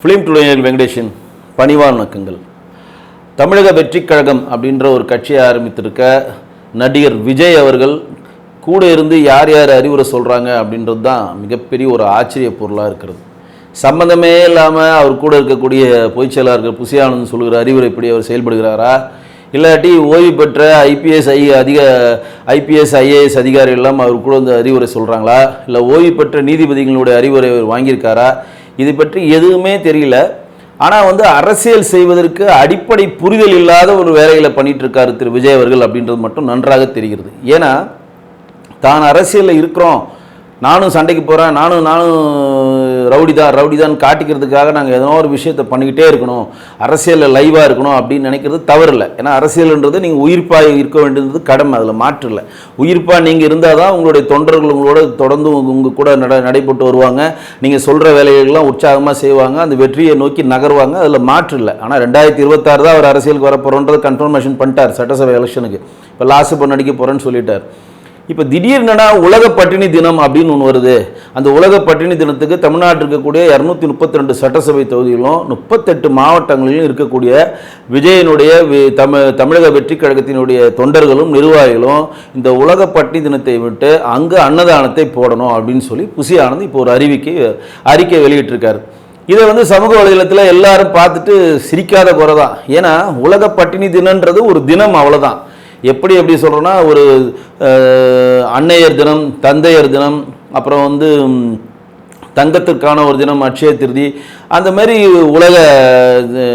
Film டுடேயர் Venkatesan பணிவான வணக்கங்கள் தமிழக வெற்றிக் கழகம் அப்படின்ற ஒரு கட்சியை ஆரம்பித்திருக்க நடிகர் விஜய் அவர்கள் கூட இருந்து யார் யார் அறிவுரை சொல்கிறாங்க அப்படின்றது தான் மிகப்பெரிய ஒரு ஆச்சரிய பொருளாக இருக்கிறது. சம்பந்தமே இல்லாமல் அவர் கூட இருக்கக்கூடிய பொதுச் செயலாளர்கள் புசியானந்த் சொல்கிற அறிவுரைப்படி அவர் செயல்படுகிறாரா? இல்லாட்டி ஓய்வு பெற்ற ஐபிஎஸ் ஐ அதிக ஐபிஎஸ் ஐஏஎஸ் அதிகாரிகள் எல்லாம் அவர் கூட வந்து அறிவுரை சொல்கிறாங்களா இல்லை ஓய்வு பெற்ற நீதிபதிகளுடைய அறிவுரை அவர் வாங்கியிருக்காரா? இது பற்றி எதுவுமே தெரியல. ஆனால் வந்து அரசியல் செய்வதற்கு அடிப்படை புரிதல் இல்லாத ஒரு வேலைகளை பண்ணிட்டு இருக்காரு திரு விஜய் அவர்கள் அப்படின்றது மட்டும் நன்றாக தெரிகிறது. ஏன்னா தான் அரசியலில் இருக்கிறோம். நானும் சண்டைக்கு போகிறேன் நானும் நானும் ரவுடி தான் ரவுடி தான் காட்டிக்கிறதுக்காக நாங்கள் ஏதோ ஒரு விஷயத்தை பண்ணிக்கிட்டே இருக்கணும். அரசியலில் லைவாக இருக்கணும் அப்படின்னு நினைக்கிறது தவறில்லை. ஏன்னா அரசியல்ன்றது நீங்கள் உயிர்ப்பாக இருக்க வேண்டியது கடமை அதில் மாற்று இல்லை. உயிர்ப்பாக நீங்கள் இருந்தால் தான் உங்களுடைய தொண்டர்கள் உங்களோட தொடர்ந்து உங்கள் கூட நட நடைபெற்று வருவாங்க. நீங்கள் சொல்கிற வேலைகள்லாம் உற்சாகமாக செய்வாங்க. அந்த வெற்றியை நோக்கி நகருவாங்க. அதில் மாற்று இல்லை. ஆனால் ரெண்டாயிரத்தி இருபத்தாறு தான் அவர் அரசியலுக்கு வரப்போகிறோன்றது கன்ஃபர்மேஷன் பண்ணிட்டார் சட்டசபை எலெக்ஷனுக்கு இப்போ லாஸ்ட் இப்போ நடிக்க போகிறேன்னு சொல்லிட்டார். இப்போ திடீர்னடா உலக பட்டினி தினம் அப்படின்னு ஒன்று வருது. அந்த உலக பட்டினி தினத்துக்கு தமிழ்நாட்டில் இருக்கக்கூடிய இரநூத்தி முப்பத்தி ரெண்டு சட்டசபை தொகுதிகளும் முப்பத்தெட்டு மாவட்டங்களிலும் இருக்கக்கூடிய விஜயனுடைய வி- தமிழ் தமிழக வெற்றி கழகத்தினுடைய தொண்டர்களும் நிர்வாகிகளும் இந்த உலக பட்டினி தினத்தை விட்டு அங்கு அன்னதானத்தை போடணும் அப்படின்னு சொல்லி புசி ஆனந்த் இப்போ ஒரு அறிவிக்கை அறிக்கை வெளியிட்டிருக்காரு. இதை வந்து சமூக வலைதளத்தில் எல்லாரும் பார்த்துட்டு சிரிக்காத குறை தான். ஏன்னா உலக பட்டினி தினன்றது ஒரு தினம் அவ்வளோதான் எப்படி எப்படி சொல்கிறோன்னா ஒரு அன்னையர் தினம் தந்தையர் தினம் அப்புறம் வந்து தங்கத்திற்கான ஒரு தினம் அட்சய திருதி அந்த மாதிரி உலக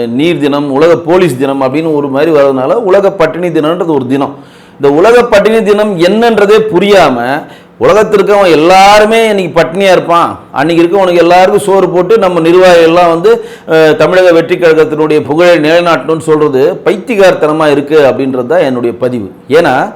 நீர் தினம் உலக போலீஸ் தினம் அப்படின்னு ஒரு மாதிரி வர்றதுனால உலக பட்டினி தினம்ன்றது ஒரு தினம். இந்த உலக பட்டினி தினம் என்னன்றதே புரியாமல் உலகத்திற்கு அவன் எல்லாருமே இன்றைக்கி பட்னியாக இருப்பான். அன்றைக்கி இருக்கவனுக்கு எல்லாருக்கும் சோறு போட்டு நம்ம நிர்வாகிகள்லாம் வந்து தமிழக வெற்றி கழகத்தினுடைய புகழை நிலைநாட்டணும்னு சொல்கிறது பைத்திகார்த்தனமாக இருக்குது அப்படின்றது தான் என்னுடைய பதிவு. ஏன்னா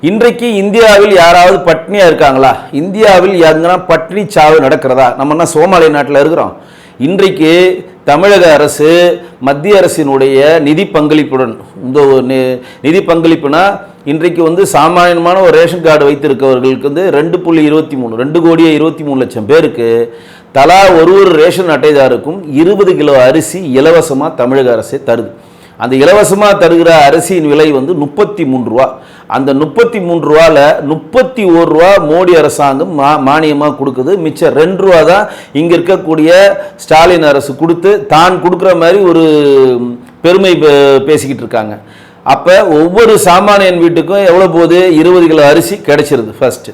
இன்றைக்கு இந்தியாவில் யாராவது பட்னியாக இருக்காங்களா? இந்தியாவில் எங்கன்னா பட்னி சாவு நடக்கிறதா? நம்ம என்ன சோமாலிய நாட்டில் இருக்கிறோம். இன்றைக்கு தமிழக அரசு மத்திய அரசினுடைய நிதி பங்களிப்புடன் இந்த ஒரு நி- நிதி பங்களிப்புனா இன்றைக்கு வந்து சாமானியமான ஒரு ரேஷன் கார்டு வைத்திருக்கவர்களுக்கு வந்து ரெண்டு புள்ளி இருபத்தி மூணு ரெண்டு கோடியே இருபத்தி மூணு லட்சம் பேருக்கு தலா ஒரு ஒரு ரேஷன் அட்டைதாருக்கும் இருபது கிலோ அரிசி இலவசமாக தமிழக அரசே தருது. அந்த இலவசமாக தருகிற அரிசியின் விலை வந்து முப்பத்தி மூன்று ரூபா. அந்த முப்பத்தி மூன்று ரூபாவில் முப்பத்தி ஒரு ரூபா மோடி அரசாங்கம் மா மானியமாக கொடுக்குது. மிச்சம் ரெண்டு ரூபா தான் இங்கே இருக்கக்கூடிய ஸ்டாலின் அரசு கொடுத்து தான் கொடுக்குற மாதிரி ஒரு பெருமை பே- பேசிக்கிட்டு இருக்காங்க. அப்போ ஒவ்வொரு சாமானியன் வீட்டுக்கும் எவ்வளோ போகுது? இருபது கிலோ அரிசி கிடைச்சிருது ஃபஸ்ட்டு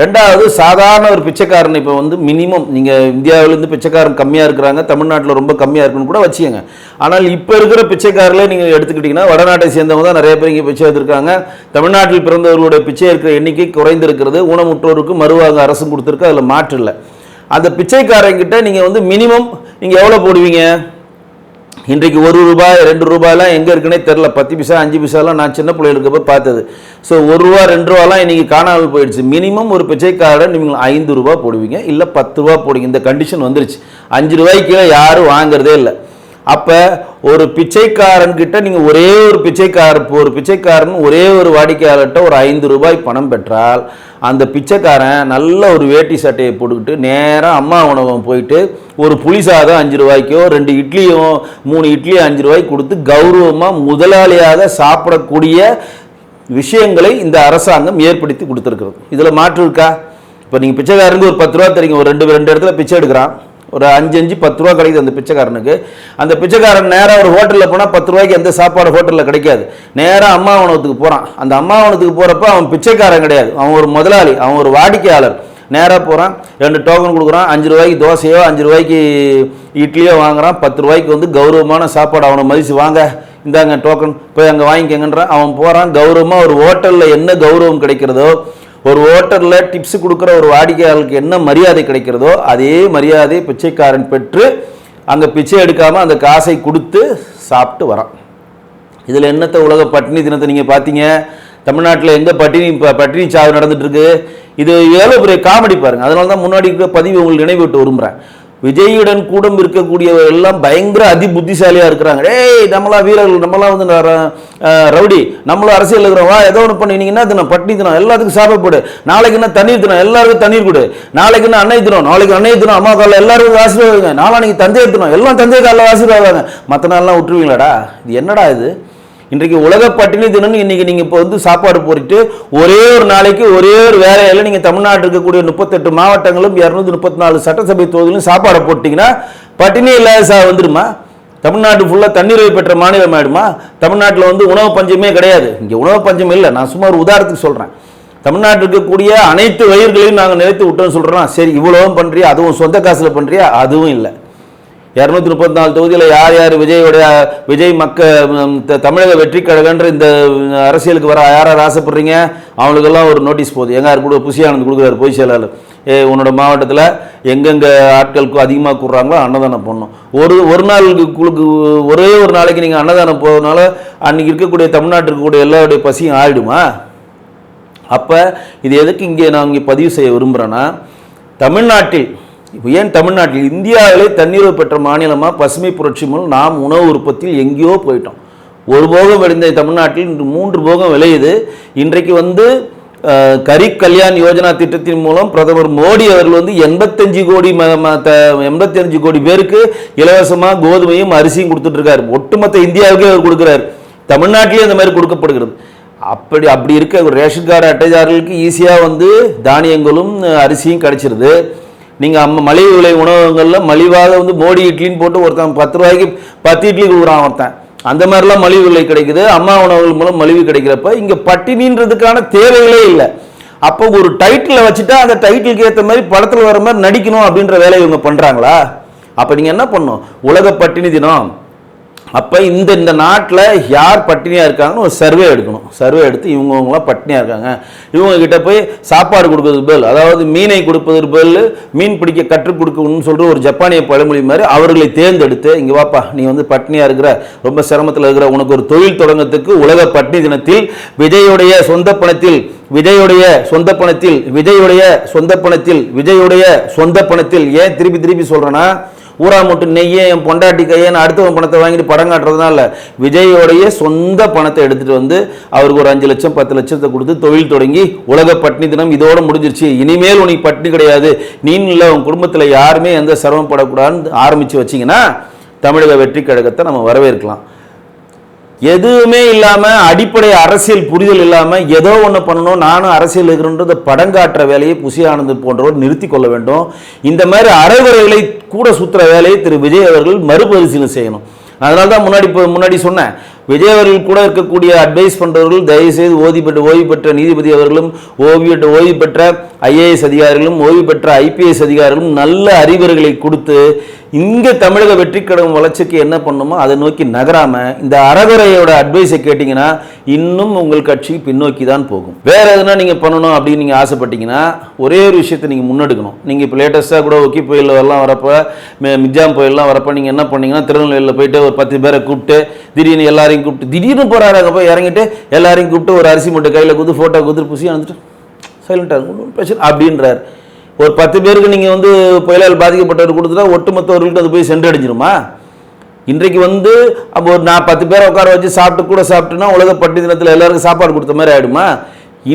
ரெண்டாவது சாதாரண ஒரு பிச்சைக்காரன் இப்போ வந்து மினிமம் நீங்கள் இந்தியாவிலேருந்து பிச்சைக்காரன் கம்மியாக இருக்கிறாங்க தமிழ்நாட்டில் ரொம்ப கம்மியாக இருக்குன்னு கூட வச்சுக்கோங்க. ஆனால் இப்போ இருக்கிற பிச்சைக்காரர்களே நீங்கள் எடுத்துக்கிட்டிங்கன்னா வடநாட்டை சேர்ந்தவங்க தான் நிறைய பேர் இங்கே பிச்சை எடுத்திருக்காங்க. தமிழ்நாட்டில் பிறந்தவர்களுடைய பிச்சை இருக்கிற எண்ணிக்கை குறைந்திருக்கிறது. ஊனமுற்றோருக்கு மறுவாங்க அரசும் கொடுத்துருக்கு அதில் மாற்று இல்லை. அந்த பிச்சைக்காரங்கிட்ட நீங்கள் வந்து மினிமம் நீங்கள் எவ்வளோ போடுவீங்க? இன்றைக்கு ஒரு ரூபாய் ரெண்டு ரூபாயெல்லாம் எங்கே இருக்குன்னே தெரில பத்து பைசா அஞ்சு பைசாலாம் நான் சின்ன பிள்ளைகளுக்கு போய் பார்த்தது. ஸோ ஒரு ரூபா ரெண்டு ரூபாலாம் இன்றைக்கி காணாமல் போயிடுச்சு. மினிமம் ஒரு பிச்சைக்காரன் நீங்கள் ஐந்து ரூபா போடுவீங்க இல்லை பத்து ரூபா போடுவீங்க. இந்த கண்டிஷன் வந்துருச்சு. அஞ்சு ரூபாய்க்கு கீழே யாரும் வாங்குறதே இல்லை. அப்போ ஒரு பிச்சைக்காரன்கிட்ட நீங்கள் ஒரே ஒரு பிச்சைக்கார ஒரு பிச்சைக்காரன் ஒரே ஒரு வாடிக்கையாளர்கிட்ட ஒரு ஐந்து ரூபாய் பணம் பெற்றால் அந்த பிச்சைக்காரன் நல்ல ஒரு வேட்டி சட்டையை போட்டுக்கிட்டு நேராக அம்மா உணவகம் போயிட்டு ஒரு புளி சாதம் அஞ்சு ரூபாய்க்கோ ரெண்டு இட்லியும் மூணு இட்லியும் அஞ்சு ரூபாய்க்கு கொடுத்து கௌரவமாக முதலாளியாக சாப்பிடக்கூடிய விஷயங்களை இந்த அரசாங்கம் ஏற்படுத்தி கொடுத்துருக்குறது. இதில் மாற்று இருக்கா? இப்போ நீங்கள் பிச்சைக்காரனுக்கு ஒரு பத்து ரூபா தரீங்க ஒரு ரெண்டு ரெண்டு இடத்துல பிச்சை எடுக்கிறான். ஒரு அஞ்சு அஞ்சு பத்து ரூபா கிடைக்குது அந்த பிச்சைக்காரனுக்கு. அந்த பிச்சைக்காரன் நேராக ஒரு ஹோட்டலில் போனால் பத்து ரூபாய்க்கு எந்த சாப்பாடு ஹோட்டலில் கிடைக்காது. நேராக அம்மாவனத்துக்கு போகிறான் அந்த அம்மாவனத்துக்கு போகிறப்ப அவன் பிச்சைக்காரன் கிடையாது. அவன் ஒரு முதலாளி அவன் ஒரு வாடிக்கையாளர். நேராக போகிறான் ரெண்டு டோக்கன் கொடுக்குறான் அஞ்சு ரூபாய்க்கு தோசையோ அஞ்சு ரூபாய்க்கு இட்லியோ வாங்குறான். பத்து ரூபாய்க்கு வந்து கௌரவமான சாப்பாடு அவனை மதித்து வாங்க. இந்தாங்க டோக்கன் போய் அங்கே வாங்கிக்கங்கன்றான். அவன் போகிறான் கௌரவமாக ஒரு ஹோட்டலில் என்ன கௌரவம் கிடைக்கிறதோ ஒரு ஹோட்டலில் டிப்ஸ் கொடுக்குற ஒரு வாடிக்கையாளருக்கு என்ன மரியாதை கிடைக்கிறதோ அதே மரியாதை பிச்சைக்காரன் பெற்று அங்கே பிச்சை எடுக்காமல் அந்த காசை கொடுத்து சாப்பிட்டு வரான். இதில் என்னத்த உலக பட்டினி தினத்தை நீங்கள் பார்த்தீங்க தமிழ்நாட்டில் எங்கே பட்டினி ப- பட்டினி சாவு நடந்துகிட்ருக்கு இது எவ்வளோ பெரிய காமெடி பாருங்க. அதனால தான் முன்னாடி இருக்கிற பதிவு உங்களுக்கு நினைவு விட்டு விரும்புகிறேன் விஜயுடன் கூடம் இருக்கக்கூடியவர் எல்லாம் பயங்கர அதி புத்திசாலியாக இருக்கிறாங்க. ஏய் நம்மளா வீரர்கள் நம்மளாம் வந்து ரவுடி நம்மளும் அரசியல் இருக்கிறோம். வா ஏதோ ஒன்று பண்ணி. என்ன தினம்? பட்டினி தினம். எல்லாத்துக்கும் சாப்பிட நாளைக்கு என்ன தண்ணீர் தினம்? எல்லாருக்கும் தண்ணீர் கொடு. நாளைக்கு என்ன அன்னை தினம்? நாளைக்கு அன்னை தினம். அம்மா காலில் எல்லாருக்கும் ஆசீர்வாதங்க நாளைக்கு தந்தையை தினம். எல்லாம் தந்தையை காலில் ஆசீர்வாதாங்க மற்ற நாள்லாம் விட்டுருவீங்களாடா? இது என்னடா இது? இன்றைக்கு உலக பட்டினி தினம்னு இன்றைக்கி நீங்கள் இப்போ வந்து சாப்பாடு போட்டுட்டு ஒரே ஒரு நாளைக்கு ஒரே ஒரு வேலையில் நீங்கள் தமிழ்நாட்டில் இருக்கக்கூடிய முப்பத்தெட்டு மாவட்டங்களும் இரநூத்தி முப்பத்தி நாலு சட்டசபை தொகுதியிலும் சாப்பாடை போட்டிங்கன்னா பட்டினி இல்லாத சா வந்துடுமா தமிழ்நாடு ஃபுல்லாக தண்ணீரை பெற்ற மாநிலம் ஆயிடுமா? தமிழ்நாட்டில் வந்து உணவு பஞ்சமே கிடையாது. இங்கே உணவு பஞ்சம் இல்லை. நான் சும்மா ஒரு உதாரணத்துக்கு சொல்கிறேன் தமிழ்நாட்டில் இருக்கக்கூடிய அனைத்து வயிறுகளையும் நாங்கள் நினைத்து விட்டோம்னு சொல்கிறோம் சரி இவ்வளவும் பண்ணுறியா அதுவும் சொந்த காசில் பண்ணுறியா அதுவும் இல்லை. இரநூத்தி முப்பத்தி நாலு தொகுதியில் யார் யார் விஜயோடைய விஜய் மக்க தமிழக வெற்றி கழகன்ற இந்த அரசியலுக்கு வர யார் யார் ஆசைப்படுறீங்க? அவங்களுக்கெல்லாம் ஒரு நோட்டீஸ் போகுது எங்கே கூட புசியானந்த் கொடுக்குறாரு பொய் செயலாளர். ஏ உன்னோட மாவட்டத்தில் எங்கெங்கே ஆட்களுக்கு அதிகமாக கூடுறாங்களோ அன்னதானம் பண்ணணும் ஒரு ஒரு நாளுக்கு குழுக்கு ஒரே ஒரு நாளைக்கு நீங்கள் அன்னதானம் போகிறதுனால அன்னைக்கு இருக்கக்கூடிய தமிழ்நாட்டில் இருக்கக்கூடிய எல்லாருடைய பசியும் ஆயிடுமா? அப்போ இது எதுக்கு இங்கே நான் இங்கே பதிவு செய்ய விரும்புகிறேன்னா தமிழ்நாட்டில் இப்போ ஏன் தமிழ்நாட்டில் இந்தியாவிலே தண்ணீர் பெற்ற மாநிலமாக பசுமை புரட்சி மூலம் நாம் உணவு உற்பத்தியில் எங்கேயோ போயிட்டோம். ஒரு போகம் விளைந்த தமிழ்நாட்டில் இன்று மூன்று போகம் விளையுது. இன்றைக்கு வந்து கரிப் கல்யாண் யோஜனா திட்டத்தின் மூலம் பிரதமர் மோடி அவர்கள் வந்து எண்பத்தஞ்சு கோடி ம- எண்பத்தஞ்சு கோடி பேருக்கு இலவசமாக கோதுமையும் அரிசியும் கொடுத்துட்ருக்காரு. ஒட்டுமொத்த இந்தியாவுக்கே அவர் கொடுக்குறாரு. தமிழ்நாட்டிலே இந்த மாதிரி கொடுக்கப்படுகிறது. அப்படி அப்படி இருக்க ஒரு ரேஷன் கார்டு அட்டைதாரர்களுக்கு ஈஸியாக வந்து தானியங்களும் அரிசியும் கிடைச்சிருது. நீங்கள் அம்மா மலிவு விலை உணவகங்களில் மலிவாக வந்து மோடி இட்லின்னு போட்டு ஒருத்தன் பத்து ரூபாய்க்கு பத்து இட்லி கொடுக்குறான் ஒருத்தன். அந்த மாதிரிலாம் மலிவு விலை கிடைக்குது. அம்மா உணவுகள் மூலம் மலிவு கிடைக்கிறப்ப இங்கே பட்டினின்றதுக்கான தேவைகளே இல்லை. அப்போ ஒரு டைட்டில் வச்சுட்டா அந்த டைட்டிலுக்கு ஏற்ற மாதிரி படத்தில் வர மாதிரி நடிக்கணும் அப்படின்ற வேலையை இவங்க பண்ணுறாங்களா அப்போ நீங்கள் என்ன பண்ணணும்? உலக பட்டினி தினம். அப்போ இந்த இந்த நாட்டில் யார் பட்டினியாக இருக்காங்கன்னு ஒரு சர்வே எடுக்கணும். சர்வே எடுத்து இவங்கவுங்களாம் பட்டினியாக இருக்காங்க. இவங்கக்கிட்ட போய் சாப்பாடு கொடுக்கறதுக்கு பதில். அதாவது மீனை கொடுப்பதற்கு பதில் மீன் பிடிக்க கற்றுக் கொடுக்கணும்னு சொல்கிற ஒரு ஜப்பானிய பழமொழி மாதிரி அவர்களை தேர்ந்தெடுத்து இங்கே வாப்பா நீ வந்து பட்டினியாக இருக்கிற ரொம்ப சிரமத்தில் இருக்கிற உனக்கு ஒரு தொழில் தொடங்கத்துக்கு உலக பட்டினி தினத்தில் விஜயுடைய சொந்த பணத்தில் விஜயுடைய சொந்த பணத்தில் விஜயுடைய சொந்த பணத்தில் விஜயுடைய சொந்த பணத்தில் ஏன் திருப்பி திருப்பி சொல்கிறேன்னா ஊரா மட்டும் நெய்யே என் பொண்டாட்டி கையேன்னு அடுத்தவன் பணத்தை வாங்கிட்டு படம் காட்டுறதுனால விஜயோடைய சொந்த பணத்தை எடுத்துட்டு வந்து அவருக்கு ஒரு அஞ்சு லட்சம் பத்து லட்சத்தை கொடுத்து தொழில் தொடங்கி உலக பட்டினி தினம் இதோட முடிஞ்சிருச்சு. இனிமேல் உனக்கு பட்டினி கிடையாது. நீ இல்லை உன் குடும்பத்தில் யாருமே எந்த சிரமப்படக்கூடாதுன்னு ஆரம்பித்து வச்சிங்கன்னா தமிழக வெற்றி கழகத்தை நம்ம வரவேற்கலாம். எதுவுமே இல்லாம அடிப்படை அரசியல் புரிதல் இல்லாம ஏதோ ஒண்ணு பண்ணணும் நானும் அரசியல் இருக்கிறன்றத படம் காட்டுற வேலையை புசி ஆனந்த் போன்றவர் நிறுத்தி கொள்ள வேண்டும். இந்த மாதிரி அறகுறைகளை கூட சுற்றுற வேலையை திரு விஜய் அவர்கள் மறுபரிசீலனை செய்யணும். அதனால தான் முன்னாடி இப்போ முன்னாடி சொன்னேன். விஜய் அவர்கள் கூட இருக்கக்கூடிய அட்வைஸ் பண்ணுறவர்கள் தயவுசெய்து ஓய்வு பெற்ற ஓய்வு பெற்ற நீதிபதி அவர்களும் ஓய்வு பெற்ற ஓய்வு பெற்ற ஐஏஎஸ் அதிகாரிகளும் ஓய்வு பெற்ற ஐபிஎஸ் அதிகாரிகளும் நல்ல அறிவுரைகளை கொடுத்து இங்கே தமிழக வெற்றி கழகம் வளர்ச்சிக்கு என்ன பண்ணுமோ அதை நோக்கி நகராமல் இந்த அறகுறையோட அட்வைஸை கேட்டிங்கன்னா இன்னும் உங்கள் கட்சி பின்னோக்கி தான் போகும். வேறு எதுனா நீங்கள் பண்ணணும் அப்படின்னு நீங்கள் ஆசைப்பட்டீங்கன்னா ஒரே ஒரு விஷயத்தை நீங்கள் முன்னெடுக்கணும். நீங்கள் இப்போ லேட்டஸ்ட்டாக கூட ஒக்கி புயலில் வரப்போ மிஜாம் மே- மிக்ஜாம் புயல்லாம் வரப்ப என்ன பண்ணீங்கன்னா திருநெல்வேலியில் போயிட்டு ஒரு பத்து பேரை கூப்பிட்டு திடீர்னு எல்லாரையும் கூப்பிட்டு திடீர்னு போறாரு போய் இறங்கிட்டு எல்லாரையும் கூப்பிட்டு ஒரு அரிசி மூட்டை கையில் குத்து ஃபோட்டோ குதிர் புசி வந்துட்டு சைலண்டாக ஒன்றும் பிரச்சனை அப்படின்றார். ஒரு பத்து பேருக்கு நீங்கள் வந்து புயலால் பாதிக்கப்பட்டவர் கொடுத்துட்டா ஒட்டுமொத்தவர்கள்ட்ட அது போய் சென்றடைஞ்சிருமா? இன்றைக்கு வந்து அப்போ ஒரு நான் பத்து பேரை உட்கார வச்சு சாப்பிட்டு கூட சாப்பிட்டுனா உலக பட்டி தினத்தில் எல்லாருக்கும் சாப்பாடு கொடுத்த மாதிரி ஆயிடுமா?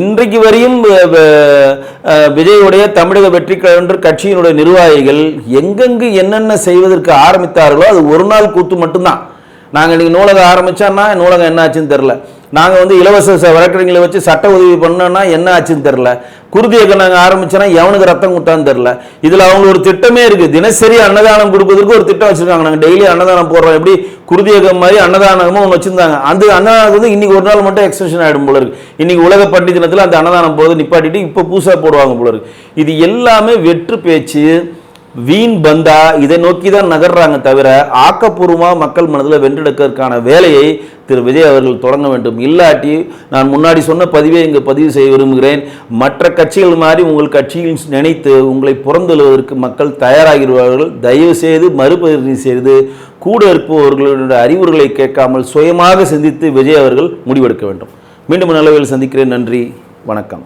இன்றைக்கு வரையும் விஜயுடைய தமிழக வெற்றி கழக கட்சியினுடைய நிர்வாகிகள் எங்கெங்கு என்னென்ன செய்வதற்கு ஆரம்பித்தார்களோ அது ஒரு நாள் கூத்து மட்டும்தான். நாங்கள் இன்னைக்கு நூலகம் ஆரம்பித்தோன்னா நூலகம் என்ன ஆச்சுன்னு தெரில நாங்கள் வந்து இலவச ச- வழக்கறிஞர்களை வச்சு சட்ட உதவி பண்ணோன்னா என்ன ஆச்சுன்னு தெரில குருதி இயக்கம் நாங்கள் ஆரம்பிச்சோன்னா எவனுக்கு ரத்தம் கொடுத்தான்னு தெரில இதில் அவங்க ஒரு திட்டமே இருக்குது தினசரி அன்னதானம் கொடுப்பதற்கு ஒரு திட்டம் வச்சுருக்காங்க. நாங்கள் டெய்லி அன்னதானம் போடுறோம். எப்படி? குருதி இயக்கம் மாதிரி அன்னதானமும் ஒன்று வச்சுருந்தாங்க. அந்த அன்னதானம் வந்து இன்னைக்கு ஒரு நாள் மட்டும் எக்ஸ்டென்ஷன் ஆகிடும் போல இருக்கு. இன்னைக்கு உலக பண்டி தினத்தில் அந்த அன்னதானம் போது நிப்பாட்டிட்டு இப்போ புதுசாக போடுவாங்க போல இருக்கு. இது எல்லாமே வெற்று பேச்சு. வீண் பந்தா இதை நோக்கி தான் நகர்றாங்க தவிர ஆக்கப்பூர்வமாக மக்கள் மனதில் வென்றெடுக்கிறதுக்கான வேலையை திரு விஜய் அவர்கள் தொடங்க வேண்டும். இல்லாட்டி நான் முன்னாடி சொன்ன பதிவை இங்கு பதிவு செய்ய விரும்புகிறேன். மற்ற கட்சிகள் மாதிரி உங்கள் கட்சியில் நினைத்து உங்களை புறந்தெழுவதற்கு மக்கள் தயாராகிடுவார்கள். தயவு செய்து மறுபதிவு செய்து கூட இருப்பவர்களுடைய அறிவுரைகளை கேட்காமல் சுயமாக சிந்தித்து விஜய் அவர்கள் முடிவெடுக்க வேண்டும். மீண்டும் நல்லவில் சந்திக்கிறேன். நன்றி. வணக்கம்.